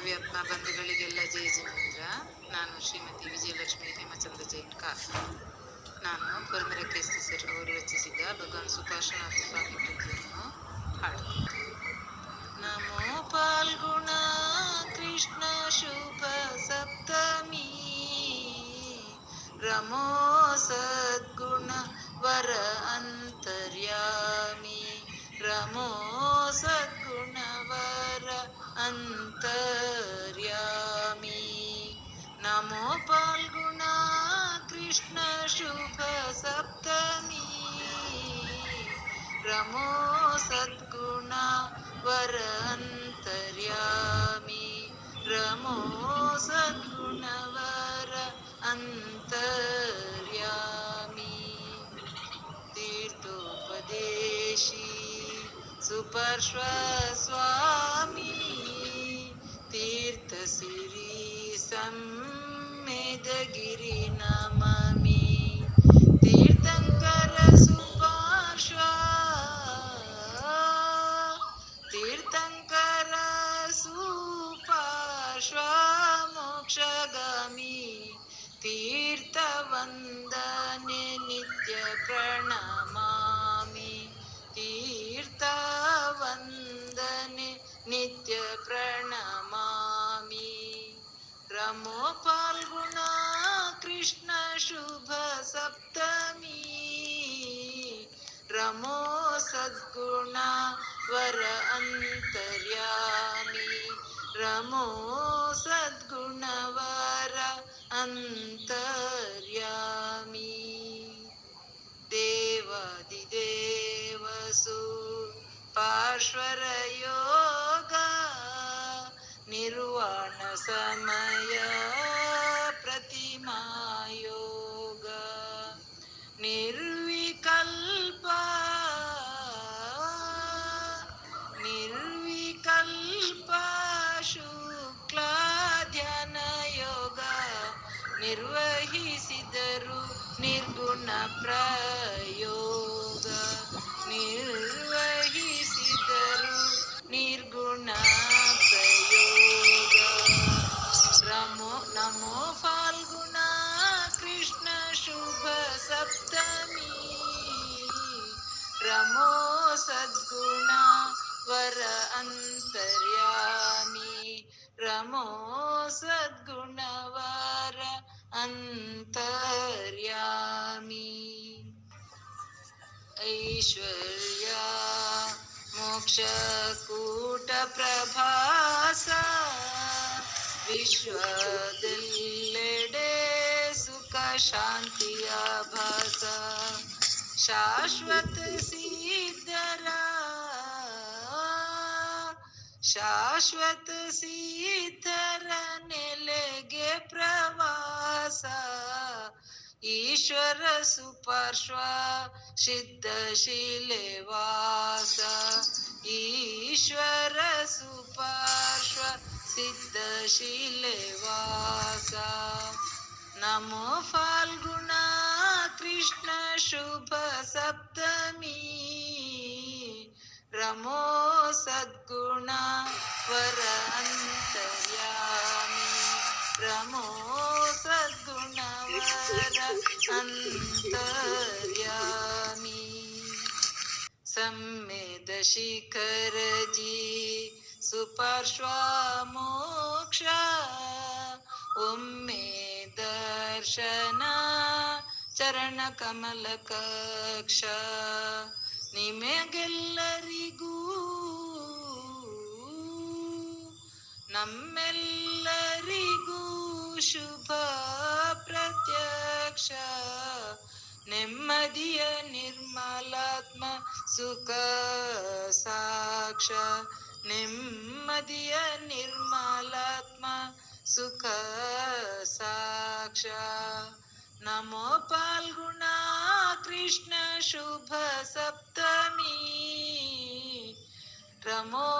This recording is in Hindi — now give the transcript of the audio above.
ಸರ್ವವ್ಯಾತ್ಮ ಬಂಧುಗಳಿಗೆಲ್ಲ ಜಯ ಜಿನೇಂದ್ರ ನಾನು ಶ್ರೀಮತಿ ವಿಜಯಲಕ್ಷ್ಮಿ ಹೇಮಚಂದ್ರ ಜೈನ್ಕಾರ್ ನಾನು ಪುರಂದರ ಕೇಸ್ತಿ ಸರ್ ಅವರು ರಚಿಸಿದ ಭಗವಾನ್ ಸುಭಾಷನಾಥ ಸ್ವಾಮಿ ಕೃತಿಯನ್ನು ಹಾಡುತ್ತೇನೆ ನಮೋ ಪಾಲ್ಗುಣ ಕೃಷ್ಣ ಶುಭ ಸಪ್ತಮಿ ರಮೋ ಸದ್ಗುಣ ವರ ಅಂತರ್ಯಾಮಿ ರಮೋ ಸದ್ಗುಣ ವರ ಅಂತರ್ಯಾಮಿ कृष्णशुभसप्तमी रमो सद्गुणा वरन्तर्यामि रमो सद्गुणवर अन्तर्यामि तीर्थोपदेशी सुपर्श्व स्वामी तीर्थश्रीसम् Tirtha Vanda रमो सद्गुणा वर अन्तर्यामि। रमो सद्गुणवर अन्तर्यामि। देवादिदेवसु पार्श्वरयोग निर्वाणसमय प्रतिमायोग ನಿರ್ವಹಿಸಿದರು. ನಿರ್ಗುಣ ಪ್ರಯೋಗ ನಿರ್ವಹಿಸಿದರು. ನಿರ್ಗುಣ ಪ್ರಯೋಗ. ರಮೋ, ನಮೋ ಫಾಲ್ಗುಣ ಕೃಷ್ಣ ಶುಭ ಸಪ್ತಮಿ. ರಮೋ ಸದ್ಗುಣ ವರ ಅಂತರ್ಯಾಮಿ. ರಮೋ अन्तर्यामी। ऐश्वर्या मोक्षकूटप्रभासा। विश्वदिल्लेडे सुखशान्त्या भासा शाश्वत शाश्वत सीतरने लगे प्रवासा, ईश्वर सुपर्श्व सिद्धशिले वास। ईश्वर सुपर्श्व सिद्धशिले वास। नमो फाल्गुणा कृष्ण शुभ सप्तमी। रमो सद्गुणा वरन्तयामि। रमो सद्गुणवरन्तर्यामि सम्मेदशिखरजी सुपार्श्वामोक्ष ॐ मे दर्शना चरणकमलकक्षा। ನಿಮಗೆಲ್ಲರಿಗೂ ನಮ್ಮೆಲ್ಲರಿಗೂ ಶುಭ ಪ್ರತ್ಯಕ್ಷ. ನೆಮ್ಮದಿಯ ನಿರ್ಮಲಾತ್ಮ ಸುಖ ಸಾಕ್ಷ. ನೆಮ್ಮದಿಯ ನಿರ್ಮಲಾತ್ಮ ಸುಖ ಸಾಕ್ಷ. ನಮೋ ಪಾಲ್ಗುಣ कृष्ण शुभ सप्तमी। रमो